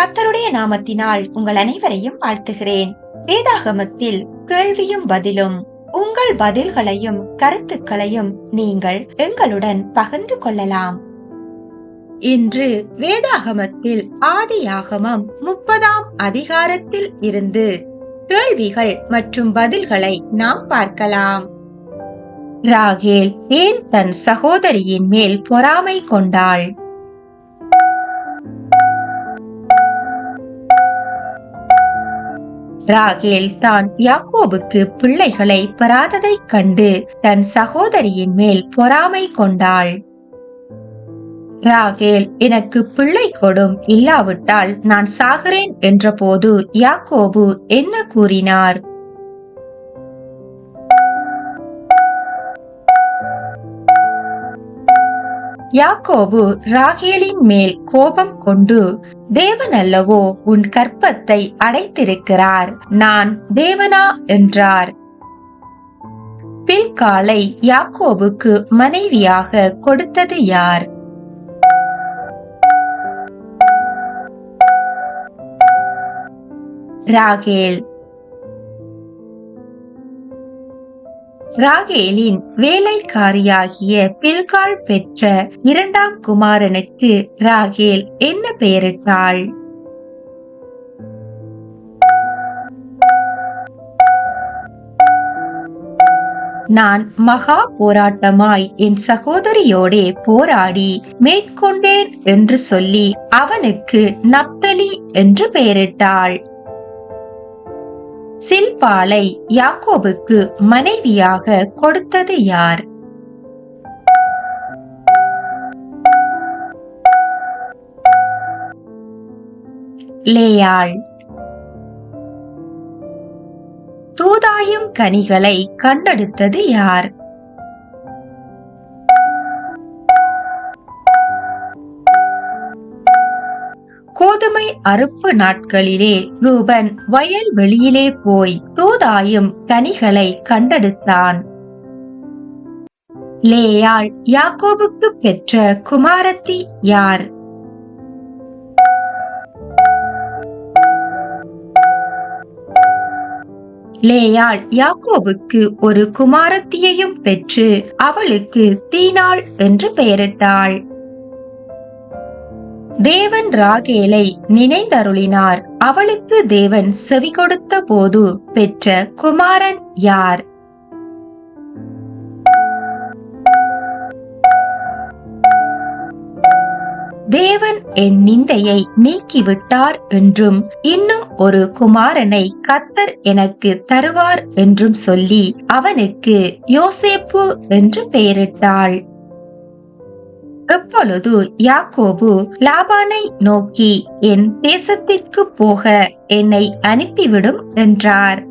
கத்தருடைய நாமத்தினால் உங்கள் அனைவரையும் வாழ்த்துகிறேன். வேதாகமத்தில் கேள்வியும் பதிலும் உங்கள் பதில்களையும் கருத்துக்களையும் நீங்கள் எங்களுடன் பகிர்ந்து கொள்ளலாம். இன்று வேதாகமத்தில் ஆதியாகமம் முப்பதாம் அதிகாரத்தில் இருந்து கேள்விகள் மற்றும் பதில்களை நாம் பார்க்கலாம். ராகேல் ஏன் தன் சகோதரியின் மேல் பொறாமை கொண்டாள்? ராகேல் தான் யாக்கோபுக்கு பிள்ளைகளை பெறாததைக் கண்டு தன் சகோதரியின் மேல் பொறாமை கொண்டாள். ராகேல் எனக்கு பிள்ளை கொடும் இல்லாவிட்டால் நான் சாகிறேன் என்றபோது யாக்கோபு என்ன கூறினார்? யாக்கோபு ராகேலின் மேல் கோபம் கொண்டு தேவன் அல்லவோ உன் கற்பத்தை அடைத்திருக்கிறார். நான் தேவனா? என்றார். பில்காலை யாக்கோபுக்கு மனைவியாக கொடுத்தது யார்? ராகேல். ராகேலின் வேலைக்காரியாகிய பில்கால் பெற்ற இரண்டாம் குமாரனுக்கு ராகேல் என்ன பெயரிட்டாள்? நான் மகா போராட்டமாய் என் சகோதரியோடே போராடி மேற்கொண்டேன் என்று சொல்லி அவனுக்கு நப்தலி என்று பெயரிட்டாள். சில்பாலை யாக்கோபுக்கு மனைவியாக கொடுத்தது யார்? லேயாள். தூதாயும் கனிகளை கண்டெடுத்தது யார்? கோதுமை அறுப்பு நாட்களிலே ரூபன் வயல் வெளியிலே போய் தூதாயும் கனிகளை கண்டெடுத்தான். லேயாள் யாக்கோபுக்கு பெற்ற குமாரத்தி யார்? லேயாள் யாக்கோபுக்கு ஒரு குமாரத்தியையும் பெற்று அவளுக்கு தீனாள் என்று பெயரிட்டாள். தேவன் ராகேலை நினைந்தருளினார். அவளுக்கு தேவன் செவி கொடுத்த போது பெற்ற குமாரன் யார்? தேவன் என் நிந்தையை நீக்கிவிட்டார் என்றும் இன்னும் ஒரு குமாரனை கத்தர் எனக்கு தருவார் என்றும் சொல்லி அவனுக்கு யோசேப்பு என்று பெயரிட்டாள். எப்பொழுது யாக்கோபு லாபானை நோக்கி என் தேசத்திற்கு போக என்னை அனுப்பிவிடும் என்றார்.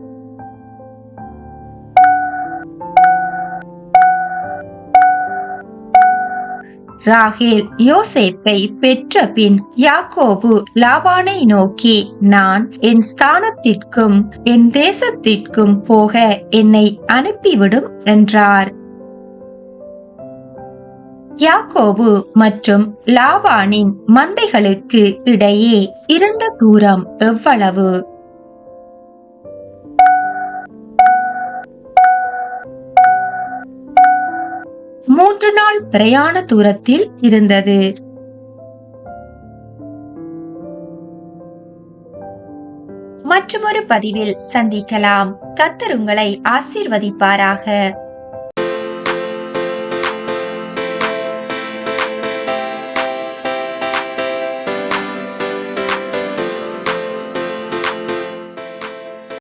ராகேல் யோசேப்பை பெற்ற பின் யாக்கோபு லாபானை நோக்கி நான் என் ஸ்தானத்திற்கும் என் தேசத்திற்கும் போக என்னை அனுப்பிவிடும் என்றார். யாக்கோபு மற்றும் லாபானின் மந்தைகளுக்கு இடையே இருந்த தூரம் எவ்வளவு? மூன்று நாள் பிரயாண தூரத்தில் இருந்தது. மற்றொரு பதிவில் சந்திக்கலாம். கத்தருங்களை ஆசீர்வதிப்பாராக.